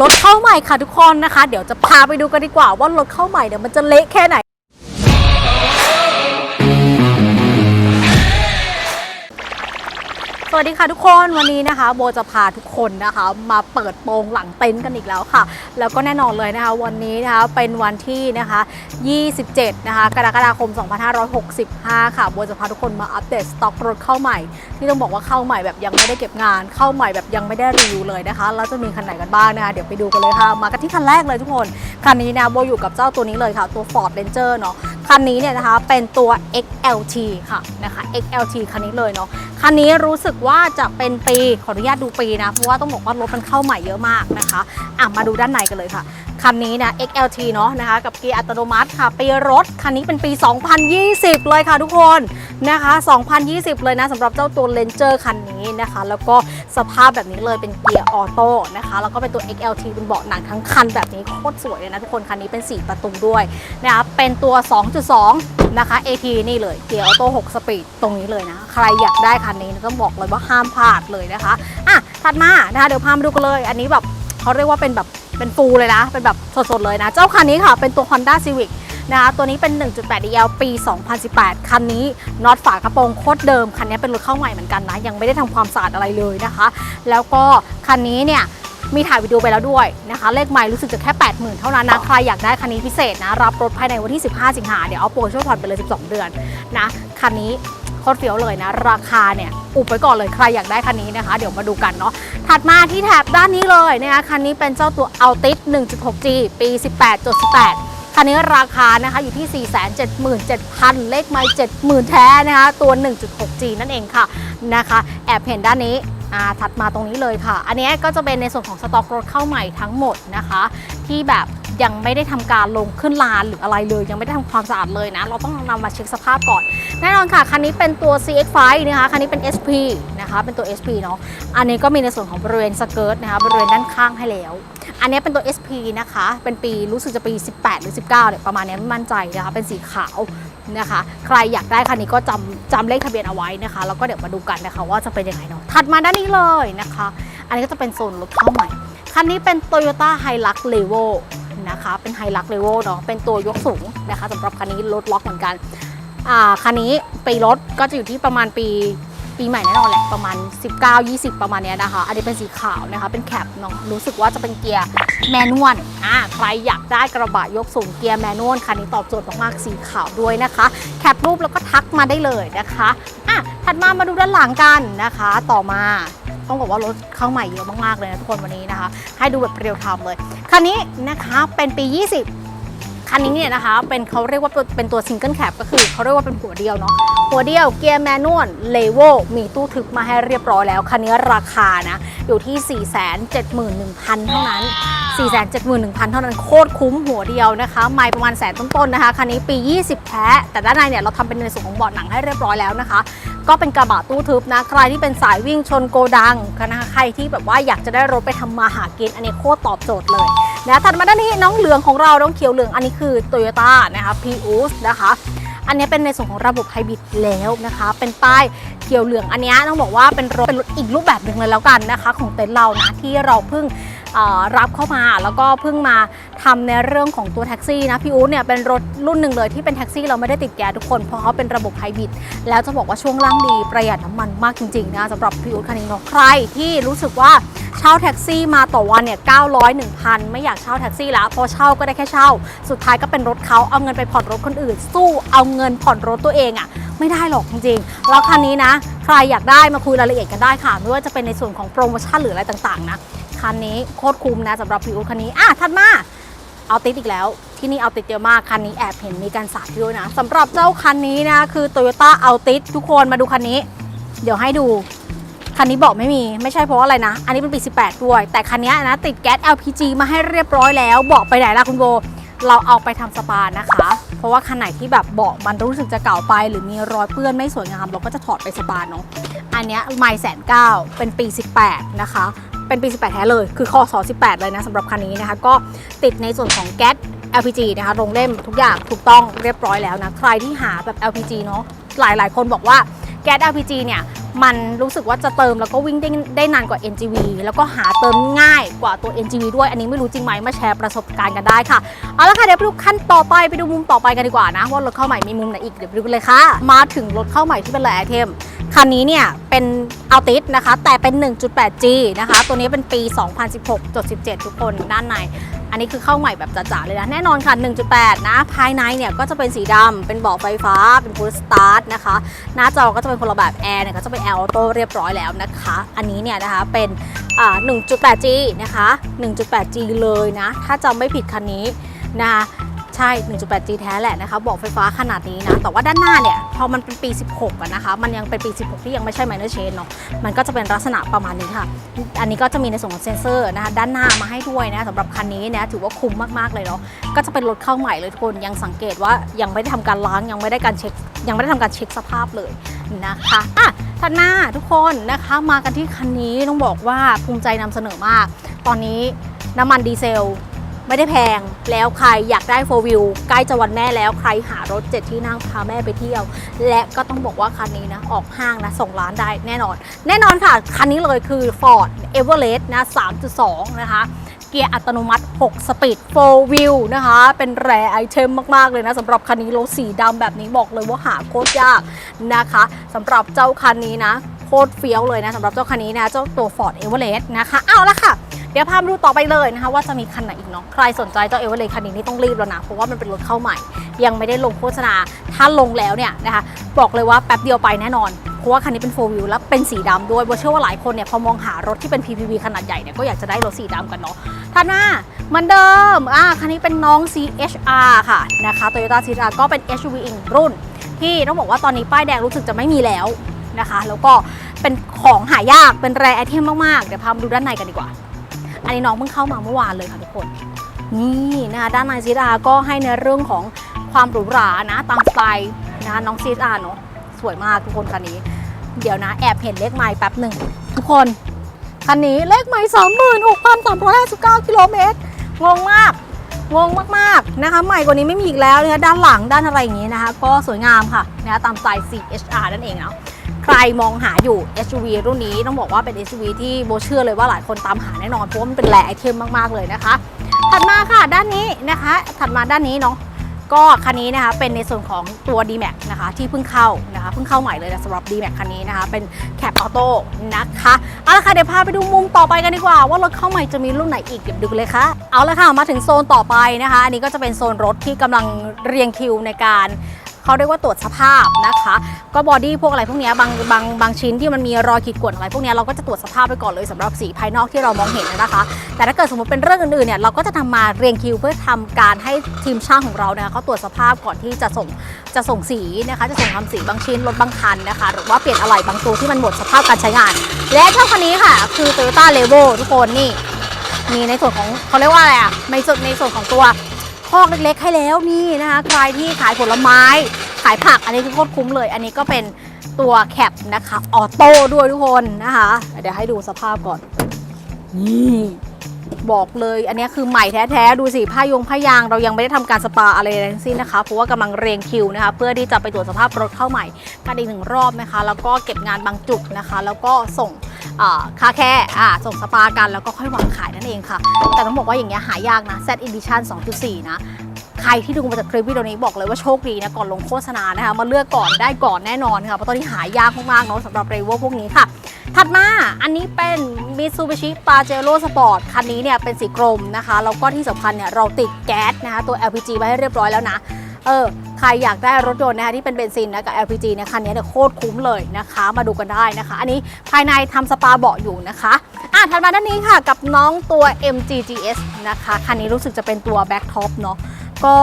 รถเข้าใหม่ค่ะทุกคนนะคะ เดี๋ยวจะพาไปดูกันดีกว่าว่ารถเข้าใหม่เนี่ยมันจะเละแค่ไหน วัสดีค่ะทุกคนวันนี้นะคะ โบจะพาทุกคนนะคะ มาเปิดโปงหลังเต็นท์กันอีกแล้วค่ะ แล้วก็แน่นอนเลยนะคะ วันนี้นะคะเป็นวันที่นะคะ 27 นะคะกรกฎาคม 2565 ค่ะ โบจะพาทุกคนมาอัปเดตสต็อกรถเข้าใหม่ ที่ต้องบอกว่าเข้าใหม่แบบยังไม่ได้เก็บงาน เข้าใหม่แบบยังไม่ได้รีวิวเลยนะคะแล้วจะมีคันไหนกันบ้างนะคะเดี๋ยวไปดูกันเลยค่ะ มากันที่คันแรกเลยทุกคนคันนี้นะโบอยู่กับเจ้าตัวนี้เลยค่ะ ตัว Ford Ranger เนาะ คันนี้เนี่ยนะคะเป็นตัว XLT ค่ะนะคะ XLT คันนี้เลยเนาะคันนี้รู้สึกว่าจะเป็นปีขออนุญาตดูปีนะเพราะว่าต้องบอกว่ารถมันเข้าใหม่เยอะมากนะคะอะมาดูด้านในกันเลยค่ะ คันนี้นะ XLT เนาะนะคะ กับเกียร์อัตโนมัติค่ะปีรถ คันนี้เป็นปี 2020 เลยค่ะทุกคนนะคะ 2020 เลยนะสำหรับเจ้าตัว Ranger คันนี้นะคะ แล้วก็สภาพแบบนี้เลยเป็นเกียร์ออโต้นะคะ แล้วก็เป็นตัว XLT เป็นเบาะหนังทั้งคันแบบนี้โคตรสวยเลยนะทุกคนคันนี้เป็น 4 ประตูด้วยนะคะเป็นตัว 2.2 นะคะ AT นี่เลยเกียร์ออโต้6สปีดตรงนี้เลยนะ ใครอยากได้คันนี้ต้องบอกเลยว่าห้ามพลาดเลยนะคะอะถัดมานะคะเดี๋ยวพามาดูกันเลย อันนี้แบบเขาเรียกว่าเป็นแบบ เป็นฟูเลยนะ เป็นแบบสดๆเลยนะ เจ้าคันนี้ค่ะ เป็นตัว Honda Civic นะคะ ตัวนี้เป็น 1.8 DL ปี 2018 คันนี้น็อตฝากระโปรงโคตรเดิม คันนี้เป็นรถเข้าใหม่เหมือนกันนะ ยังไม่ได้ทำความสะอาดอะไรเลยนะคะ แล้วก็คันนี้เนี่ยมีถ่ายวิดีโอไปแล้วด้วยนะคะ เลขไมล์รู้สึกจะแค่ 80,000 เท่านั้นนะ ใครอยากได้คันนี้พิเศษนะ รับรถภายในวันที่ 15 สิงหาเดี๋ยวเอาโปรช่วยผ่อนไปเลย 12 เดือนนะ คันนี้ ตรเฟี้ยวเลยนะ ราคาเนี่ยอุบไว้ก่อนเลยใครอยากได้คันนี้นะคะ เดี๋ยวมาดูกันเนาะถัดมาที่แถบด้านนี้เลยนะคะคันนี้เป็นเจ้าตัว Altis 1.6G ปี 18.18 คันนี้ราคานะคะอยู่ที่ 477,000 เลขไมล์70,000 แท้นะคะตัว 1.6G นั่นเองค่ะนะคะแอบเห็นด้านนี้อ่าถัดมาตรงนี้เลยค่ะ อันนี้ก็จะเป็นในส่วนของสต็อกรถเข้าใหม่ทั้งหมดนะคะ ที่แบบ ยังไม่ได้ทำการลงขึ้นลานหรืออะไรเลย ยังไม่ได้ทำความสะอาดเลยนะ เราต้องนำมาเช็คสภาพก่อน แน่นอนค่ะ คันนี้เป็นตัว CX5 นะคะ คันนี้เป็น SP นะคะ เป็นตัว SP เนาะ อันนี้ก็มีในส่วนของบริเวณสเกิร์ตนะคะ บริเวณด้านข้างให้แล้ว อันนี้เป็นตัว SP นะคะ เป็นปีรู้สึกจะปี 18 หรือ 19เนี่ยประมาณนี้ไม่มั่นใจนะคะ เป็นสีขาวนะคะ ใครอยากได้คันนี้ก็จำจำเลขทะเบียนเอาไว้นะคะ แล้วก็เดี๋ยวมาดูกันนะคะว่าจะเป็นยังไงเนาะ ถัดมาด้านนี้เลยนะคะ อันนี้ก็จะเป็นโซนรถเข้าใหม่ คันนี้เป็น Toyota Hilux Levo นะคะ เป็น Hilux Levo เนาะเป็นตัวยกสูงนะคะสำหรับคันนี้รถล็อกเหมือนกันคันนี้ปีรถก็จะอยู่ที่ประมาณปีปีใหม่แน่นอนแหละประมาณ 19 20 ประมาณเนี้ยนะคะ อันนี้เป็นสีขาวนะคะ เป็นแคปเนาะรู้สึกว่าจะเป็นเกียร์แมนนวลอ่าใครอยากได้กระบะยกสูงเกียร์แมนนวลคันนี้ตอบโจทย์มากๆสีขาวด้วยนะคะ แคปรูปแล้วก็ทักมาได้เลยนะคะอะถัดมามาดูด้านหลังกันนะคะ ต่อมา ต้องบอกว่ารถเข้าใหม่เยอะมากๆเลยนะทุกคนวันนี้นะคะ ให้ดูแบบเรียลไทม์เลย คันนี้นะคะเป็นปี 20 คันนี้เนี่ยนะคะ เป็นเขาเรียกว่าเป็นตัวซิงเกิลแคปก็คือเขาเรียกว่าเป็นหัวเดียวเนาะหัวเดียวเกียร์แมนนวลเลเวลมีตู้ทึบมาให้เรียบร้อยแล้ว คันนี้ราคานะ อยู่ที่ 471,000 เท่านั้น 471,000 เท่านั้นโคตรคุ้มหัวเดียวนะคะ ไม่ประมาณแสนต้นๆนะคะ คันนี้ปี 20 แท้ แต่ด้านในเนี่ยเราทำเป็นในส่วนของเบาะหนังให้เรียบร้อยแล้วนะคะ ก็เป็นกระบะตู้ทึบนะ ใครที่เป็นสายวิ่งชนโกดังนะคะใครที่แบบว่าอยากจะได้รถไปทำมาหากินอันนี้โคตรตอบโจทย์เลยนะถัดมาด้านนี้น้องเหลืองของเราน้องเขียวเหลืองอันนี้คือ Toyota นะคะ Prius นะคะอันนี้เป็นในส่วนของระบบไฮบริดแล้วนะคะ เป็นป้ายเขียวเหลืองอันนี้ต้องบอกว่าเป็นรถเป็นรถอีกรูปแบบหนึ่งเลยแล้วกันนะคะ ของเต็นท์เรานะที่เราเพิ่ง รับเข้ามาแล้วก็เพิ่งมาทำในเรื่องของตัวแท็กซี่นะพี่อู๊ดเนี่ยเป็นรถรุ่นหนึ่งเลยที่เป็นแท็กซี่เราไม่ได้ติดแก๊สทุกคนเพราะเขาเป็นระบบไฮบริดแล้วจะบอกว่าช่วงล่างดีประหยัดน้ำมันมากจริงๆนะสำหรับพี่อู๊ดคันนี้เนาะใครที่รู้สึกว่าเช่าแท็กซี่มาต่อวันเนี่ย900 1,000 ไม่อยากเช่าแท็กซี่แล้วพอเช่าก็ได้แค่เช่า สุดท้ายก็เป็นรถเขาเอาเงินไปผ่อนรถคนอื่น สู้เอาเงินผ่อนรถตัวเองอะ่ะไม่ได้หรอกจริงๆ แล้วคันนี้นะ ใครอยากได้มาคุยรายละเอียดกันได้ค่ะ ไม่ว่าจะเป็นในส่วนของโปรโมชั่นหรืออะไรต่างๆนะ คันนี้โคตรคุ้มนะสำหรับพี่อู๊ดคันนี้อะถัดมาเอาติดอีกแล้ว ที่นี่เอาติดเยอะมากคันนี้แอบเห็นมีการสาดด้วยนะสำหรับเจ้าคันนี้นะคือ Toyota a l t i s ทุกคนมาดูคันนี้ เดี๋ยวให้ดูคันนี้บอกไม่มีไม่ใช่เพราะอะไรนะ อันนี้เป็นปี 18 ด้วย แต่คันนี้นะติดแก๊ส LPG มาให้เรียบร้อยแล้วบอกไปไหนล่ะคุณโบเราเอาไปทำสปานะคะ เพราะว่าคันไหนที่แบบเบาะมันรู้สึกจะเก่าไป หรือมีรอยเปื้อนไม่สวยงาม เราก็จะถอดไปสปาเนาะอันนี้ไม่แสนเก้าเป็นปี 18 นะคะ เป็นปี 18 แท้เลย คือคอสอ18 เลยนะสำหรับคันนี้นะคะ ก็ติดในส่วนของแก๊ส LPG นะคะลงเล่มทุกอย่างถูกต้องเรียบร้อยแล้วนะ ใครที่หาแบบ LPG เนาะหลายหลายๆคนบอกว่าแก๊ส LPG เนี่ยมันรู้สึกว่าจะเติมแล้วก็วิ่งได้ได้นานกว่า NGV แล้วก็หาเติมง่ายกว่าตัว NGV ด้วย อันนี้ไม่รู้จริงไหมมาแชร์ประสบการณ์กันได้ค่ะ เอาละค่ะ เดี๋ยวไปดูขั้นต่อไปไปดูมุมต่อไปกันดีกว่านะว่ารถเข้าใหม่มีมุมไหนอีกเดี๋ยวไปดูกันเลยค่ะ มาถึงรถเข้าใหม่ที่เป็นแหล่ไอเทม คันนี้เนี่ยเป็นอัลติสนะคะแต่เป็น 1.8G นะคะ ตัวนี้เป็นปี 2016.17 ทุกคนด้านใน อันนี้คือเข้าใหม่แบบจ๋าๆเลยนะ แน่นอนค่ะ 1.8 นะ ภายในเนี่ยก็จะเป็นสีดำเป็นเบาะไฟฟ้า เป็นพุ s สตาร์ทนะคะ หน้าจอก็จะเป็นคนละแบบแอร์เนี่ยก็จะเป็นแอร์ออโต้เรียบร้อยแล้วนะคะ อันนี้เนี่ยนะคะเป็น 1.8G นะคะ 1.8G เลยนะ ถ้าจำไม่ผิดคันนี้นะคะ ใช่ 1.8G แท้แหละนะคะ บอกไฟฟ้าขนาดนี้นะ แต่ว่าด้านหน้าเนี่ย พอมันเป็นปี 16อะนะคะ มันยังเป็นปี 16 ที่ยังไม่ใช่ minor change เนาะ มันก็จะเป็นลักษณะประมาณนี้ค่ะ อันนี้ก็จะมีในส่วนของเซ็นเซอร์นะคะ ด้านหน้ามาให้ด้วยนะสำหรับคันนี้นะ ถือว่าคุ้มมากๆเลยเนาะ ก็จะเป็นรถเข้าใหม่เลยทุกคน ยังสังเกตว่ายังไม่ได้ทำการล้าง ยังไม่ได้การเช็ค ยังไม่ได้ทำการเช็คสภาพเลยนะคะอะถัดมาทุกคนนะคะ มากันที่คันนี้ต้องบอกว่าภูมิใจนำเสนอมาก ตอนนี้น้ำมันดีเซล ไม่ได้แพงแล้วใครอยากได้โฟวิวใกล้จะวันแม่แล้วใครหารถเจ็ดที่นั่งพาแม่ไปเที่ยว และก็ต้องบอกว่าคันนี้นะ ออกห้างนะส่งร้านได้แน่นอน แน่นอนค่ะ คันนี้เลยคือ Ford Everest นะ 3.2 นะคะเกียร์อัตโนมัติ 6 สปีด4 wheel นะคะ เป็นแรไอเทมมาก ๆ เลยนะสำหรับคันนี้รถสีดำแบบนี้บอกเลยว่าหาโคตรยากนะคะสำหรับเจ้าคันนี้นะ โคตรเฟี้ยวเลยนะสำหรับเจ้าคันนี้นะ เจ้าตัว Ford Everest นะคะ เอาละค่ะ เดี๋ยวพามาดูต่อไปเลยนะคะ ว่าจะมีคันไหนอีกเนาะใครสนใจเจ้าเอเวอเรสต์คันนี้นี่ต้องรีบแล้วนะเพราะว่ามันเป็นรถเข้าใหม่ ยังไม่ได้ลงโฆษณาถ้าลงแล้วเนี่ยนะคะบอกเลยว่าแป๊บเดียวไปแน่นอนเพราะว่าคันนี้เป็น4 wheel แล้วเป็นสีดำด้วยโบเชื่อว่าหลายคนเนี่ยพอมองหารถที่เป็น PPV ขนาดใหญ่เนี่ยก็อยากจะได้รถสีดำกันเนาะท่านหน้าเหมือนเดิมอ่าคันนี้เป็นน้อง CHR ค่ะนะคะ Toyota CHR ก็เป็น SUV อีกรุ่น ที่ต้องบอกว่าตอนนี้ป้ายแดงรู้สึกจะไม่มีแล้วนะคะ แล้วก็เป็นของหายากเป็นแรไอเทมมาก ๆ เดี๋ยวพามาดูด้านในกันดีกว่า อันนี้น้องเพิ่งเข้ามาเมื่อวานเลยค่ะทุกคน นี่นะคะด้านในซีดาก็ให้ในเรื่องของความหรูหรานะตามสไตล์นะคะน้องซีดาเนาะสวยมากทุกคนคันนี้ เดี๋ยวนะแอบเห็นเลขไมล์แป๊บหนึ่งทุกคนคันนี้เลขไมล์สามหมื่นหกพันสามร้อยห้าสิบเก้ากิโลเมตรงงมากงงมากๆนะคะใหม่กว่านี้ไม่มีอีกแล้วนะคะด้านหลังด้านอะไรอย่างนี้นะคะ ก็สวยงามค่ะนะคะตามสไตล์ CHR นั่นเองเนาะ ใครมองหาอยู่ SUV รุ่นนี้ต้องบอกว่าเป็น SUV ที่โบเชื่อเลยว่าหลายคนตามหาแน่นอนเพราะว่ามันเป็นแหล่ไอเทมมากๆเลยนะคะ ถัดมาค่ะด้านนี้นะคะ ถัดมาด้านนี้เนาะก็คันนี้นะคะเป็นในส่วนของตัว D-Max นะคะที่เพิ่งเข้านะคะเพิ่งเข้าใหม่เลยนะสำหรับ D-Max คันนี้นะคะเป็นแคปออโต้นะคะเอาละค่ะเดี๋ยวพาไปดูมุมต่อไปกันดีกว่า ว่ารถเข้าใหม่จะมีรุ่นไหนอีกเดี๋ยวดูเลยค่ะเอาละค่ะมาถึงโซนต่อไปนะคะ อันนี้ก็จะเป็นโซนรถที่กำลังเรียงคิวในการ เขาเรียกว่าตรวจสภาพนะคะ ก็บอดี้พวกอะไรพวกนี้บางบางบางชิ้นที่มันมีรอยขีดข่วนอะไรพวกนี้เราก็จะตรวจสภาพไปก่อนเลยสำหรับสีภายนอกที่เรามองเห็นนะคะ แต่ถ้าเกิดสมมติเป็นเรื่องอื่นๆเนี่ยเราก็จะทำมาเรียงคิวเพื่อทำการให้ทีมช่างของเรานะคะเขาตรวจสภาพก่อนที่จะส่งจะส่งสีนะคะ จะส่งทำสีบางชิ้นรถบางคันนะคะ หรือว่าเปลี่ยนอะไหล่บางตัวที่มันหมดสภาพการใช้งาน และเท่าคันนี้ค่ะ คือ Toyota r e v o ทุกคนนี่มีในส่วนของเขาเรียกว่าอะไรอะในส่วนในส่วนของตัว คอกเล็กๆให้แล้วนี่นะคะใครที่ขายผลไม้ ขายผักอันนี้คือโคตรคุ้มเลย อันนี้ก็เป็นตัวแคปนะคะออโต้ด้วยทุกคนนะคะ เดี๋ยวให้ดูสภาพก่อนนี่ บอกเลยอันนี้คือใหม่แท้ๆ ดูสิผ้ายงผ้ายางเรายังไม่ได้ทำการสปาอะไรทั้งสิ้นนะคะ เพราะว่ากำลังเรียงคิวนะคะ เพื่อที่จะไปตรวจสภาพรถเข้าใหม่กันอีกหนึ่งรอบนะคะ แล้วก็เก็บงานบางจุดนะคะ แล้วก็ส่งค่าคาแค่ส่งสปากันแล้วก็ค่อยวางขายนั่นเองค่ะ แต่ต้องบอกว่าอย่างเงี้ยหายากนะ Z Edition 2.4 นะ ใครที่ดูมาจากคลิปวิดีโอนี้บอกเลยว่าโชคดีนะก่อนลงโฆษณานะคะมาเลือกก่อนได้ก่อนแน่นอนค่ะเพราะตอนนี้หายากมากๆเนาะสำหรับเรเวอร์พวกนี้ค่ะ ถัดมาอันนี้เป็น Mitsubishi Pajero Sport คันนี้เนี่ยเป็นสีกรมนะคะแล้วก็ที่สำคัญเนี่ยเราติดแก๊สนะคะตัว LPG ไว้ให้เรียบร้อยแล้วนะเออใครอยากได้รถยนต์นะคะที่เป็นเบนซินนะกับ LPG เนี่ยคันนี้เนี่ยโคตรคุ้มเลยนะคะ มาดูกันได้นะคะ อันนี้ภายในทำสปาเบาะอยู่นะคะอะถัดมาด้านนี้ค่ะกับน้องตัว MGGS นะคะ คันนี้รู้สึกจะเป็นตัว Back Top เนาะ ก็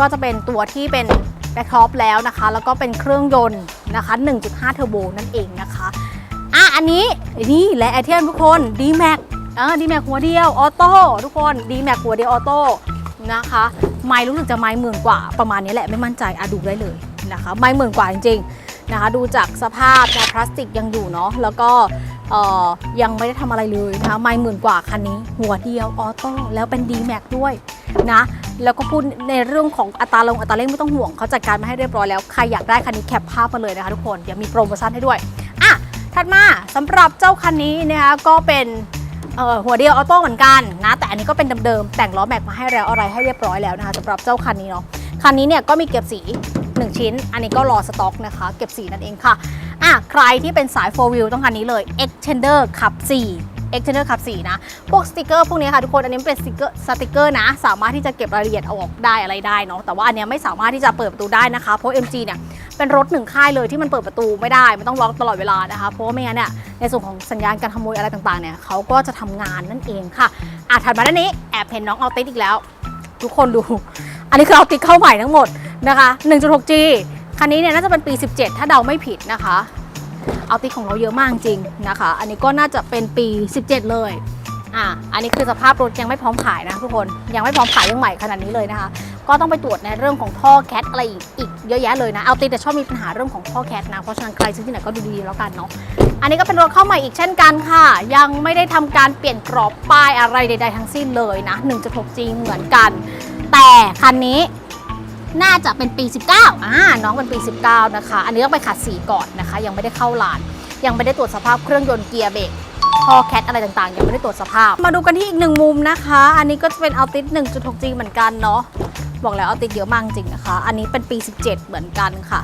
ก็จะเป็นตัวที่เป็นแบ็คท็อปแล้วนะคะ แล้วก็เป็นเครื่องยนต์นะคะ 1.5 เทอร์โบนั่นเองนะคะอะอันนี้นี่และไอเทมทุกคน d m a x อ่า d m a x หัวเดียวออโต้ทุกคน d m a x หัวเดียวออโต้นะคะไม่รู้สึกจะไม่หมื่นกว่าประมาณนี้แหละไม่มั่นใจอะดูได้เลยนะคะ ไม่หมื่นกว่าจริงๆนะคะ ดูจากสภาพนะพลาสติกยังอยู่เนาะแล้วก็ ยังไม่ได้ทำอะไรเลยนะคะไม่หมื่นกว่าคันนี้ หัวเดียวออโต้แล้วเป็น d m a x ด้วยนะแล้วก็พูดในเรื่องของอัตราลงอัตราเร่งไม่ต้องห่วงเขาจัดการมาให้เรียบร้อยแล้วใครอยากได้คันนี้แคปภาพมาเลยนะคะทุกคนเดี๋ยวมีโปรโมชั่นให้ด้วยอะถัดมาสำหรับเจ้าคันนี้นะคะก็เป็นหัวเดียวออโต้เหมือนกันนะแต่อันนี้ก็เป็นเดิมๆแต่งล้อแม็กมาให้แล้วอะไรให้เรียบร้อยแล้วนะคะสำหรับเจ้าคันนี้เนาะคันนี้เนี่ยก็มีเก็บสี 1 ชิ้น อันนี้ก็รอสต็อกนะคะ เก็บสีนั่นเองค่ะ อะใครที่เป็นสาย 4 wheel ต้องคันนี้เลย Extender ขับ4 Extender ขับ4นะ พวกสติกเกอร์พวกนี้ค่ะทุกคน อันนี้เป็นสติกเกอร์สติกเกอร์นะ สามารถที่จะเก็บรายละเอียดเอาออกได้อะไรได้เนาะ แต่ว่าอันเนี้ยไม่สามารถที่จะเปิดประตูได้นะคะ เพราะ MG เนี่ย เป็นรถหนึ่งค่ายเลยที่มันเปิดประตูไม่ได้ มันต้องล็อกตลอดเวลานะคะ เพราะว่าไม่งั้นเนี่ย ในส่วนของสัญญาณการขโมยอะไรต่างๆเนี่ยเขาก็จะทำงานนั่นเองค่ะ อะถัดมาด้านนี้แอบเห็นน้องเอาติดอีกแล้ว ทุกคนดู อันนี้คือเอาติดเข้าใหม่ทั้งหมดนะคะ 1.6G คันนี้เนี่ยน่าจะเป็นปี 17 ถ้าเดาไม่ผิดนะคะ เอาติของเราเยอะมากจริงนะคะ อันนี้ก็น่าจะเป็นปี 17 เลยอะอันนี้คือสภาพรถยังไม่พร้อมขายนะทุกคนยังไม่พร้อมขายยังใหม่ขนาดนี้เลยนะคะ ก็ต้องไปตรวจในเรื่องของท่อแคทอะไรอีกอีกเยอะแยะเลยนะเอาติแต่ชอบมีปัญหาเรื่องของท่อแคทนะเพราะฉะนั้นใครซื้อที่ไหนก็ดูดีๆแล้วกันเนาะอันนี้ก็เป็นรถเข้าใหม่อีกเช่นกันค่ะ ยังไม่ได้ทำการเปลี่ยนกรอบป้ายอะไรใด ๆ ทั้งสิ้นเลยนะ 1.6G เหมือนกัน แต่คันนี้ น่าจะเป็นปี 19อ่าน้องเป็นปี 19 นะคะ อันนี้ต้องไปขัดสีก่อนนะคะ ยังไม่ได้เข้าลาน ยังไม่ได้ตรวจสภาพเครื่องยนต์เกียร์เบรกท่อแคทอะไรต่างๆ ยังไม่ได้ตรวจสภาพ มาดูกันที่อีกหนึ่งมุมนะคะ อันนี้ก็จะเป็นเอาติส 1.6G เหมือนกันเนาะ บอกแล้วเอาติดเยอะมากจริงนะคะ อันนี้เป็นปี 17 เหมือนกันค่ะ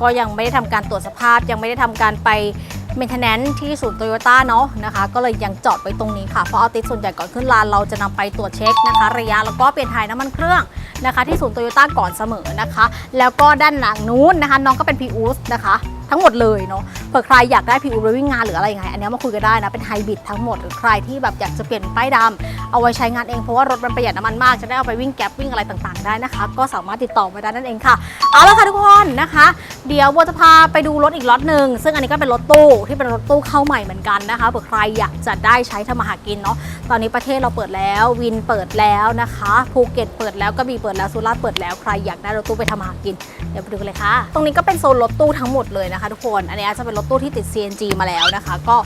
ก็ยังไม่ได้ทำการตรวจสภาพ ยังไม่ได้ทำการไป เมนเทนแนนที่ศูนย์โตโยต้าเนาะนะคะ ก็เลยยังจอดไว้ตรงนี้ค่ะ เพราะเอาติดส่วนใหญ่ก่อนขึ้นลานเราจะนำไปตรวจเช็คนะคะ ระยะแล้วก็เปลี่ยนถ่ายน้ำมันเครื่องนะคะ ที่ศูนย์โตโยต้าก่อนเสมอนะคะ แล้วก็ด้านหลังนู้นนะคะ น้องก็เป็นพีอูสนะคะ ทั้งหมดเลยเนาะ เผื่อใครอยากได้พีอูสไปวิ่งงานหรืออะไรยังไงอันนี้มาคุยกันได้นะเป็นไฮบริดทั้งหมดหรือใครที่แบบอยากจะเปลี่ยนป้ายดำเอาไว้ใช้งานเองเพราะว่ารถมันประหยัดน้ำมันมากจะได้เอาไปวิ่งแก๊ปวิ่งอะไรต่างๆได้นะคะ ก็สามารถติดต่อมาได้นั่นเองค่ะเอาละค่ะทุกคนนะคะ เดี๋ยวโบจะพาไปดูรถอีกล็อตหนึ่งซึ่งอันนี้ก็เป็นรถตู้ที่เป็นรถตู้เข้าใหม่เหมือนกันนะคะเผื่อใครอยากจะได้ใช้ทำมาหากินเนาะตอนนี้ประเทศเราเปิดแล้ววินเปิดแล้วนะคะภูเก็ตเปิดแล้วกระบี่เปิดแล้วสุราษฎร์เปิดแล้วใครอยากได้รถตู้ไปทำมาหากินเดี๋ยวไปดูกันเลยค่ะ ตรงนี้ก็เป็นโซนรถตู้ทั้งหมดเลยนะคะ ทุกคนอันนี้จะเป็นรถตู้ที่ติด CNG มาแล้วนะคะ ก็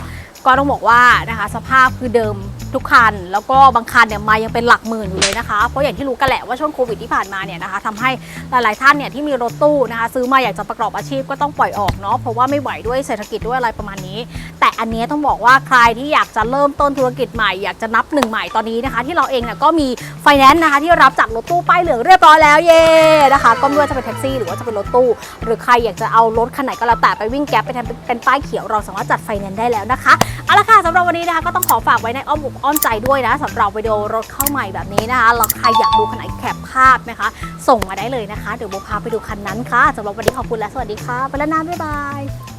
ก็ต้องบอกว่านะคะ สภาพคือเดิม ทุกคัน แล้วก็บางคันเนี่ยมายังเป็นหลักหมื่นอยู่เลยนะคะ เพราะอย่างที่รู้กันแหละว่าช่วงโควิดที่ผ่านมาเนี่ยนะคะทำให้หลายๆท่านเนี่ยที่มีรถตู้นะคะซื้อมาอยากจะประกอบอาชีพก็ต้องปล่อยออกเนาะเพราะว่าไม่ไหวด้วยเศรษฐกิจด้วยอะไรประมาณนี้ แต่อันนี้ต้องบอกว่าใครที่อยากจะเริ่มต้นธุรกิจใหม่อยากจะนับหนึ่งใหม่ตอนนี้นะคะ ที่เราเองเนี่ยก็มีไฟแนนซ์นะคะที่รับจากรถตู้ป้ายเหลืองเรียบร้อยแล้วเย่นะคะก็ไม่ว่าจะเป็นแท็กซี่หรือว่าจะเป็นรถตู้ หรือใครอยากจะเอารถคันไหนก็แล้วแต่ไปวิ่งแก๊ปไปทำเป็นป้ายเขียวเราสามารถจัดไฟแนนซ์ได้แล้วนะคะเอาละค่ะสำหรับวันนี้นะคะก็ต้องขอฝากไว้ในอ้อมอกอ้อมใจด้วยนะสำหรับวิดีโอรถเข้าใหม่แบบนี้นะคะแล้วใครอยากดูขนาดแคปภาพนะคะ ส่งมาได้เลยนะคะ เดี๋ยวโบพาไปดูคันนั้นค่ะสำหรับวันนี้ขอบคุณและสวัสดีค่ะ ไปแล้วนะบ๊ายบาย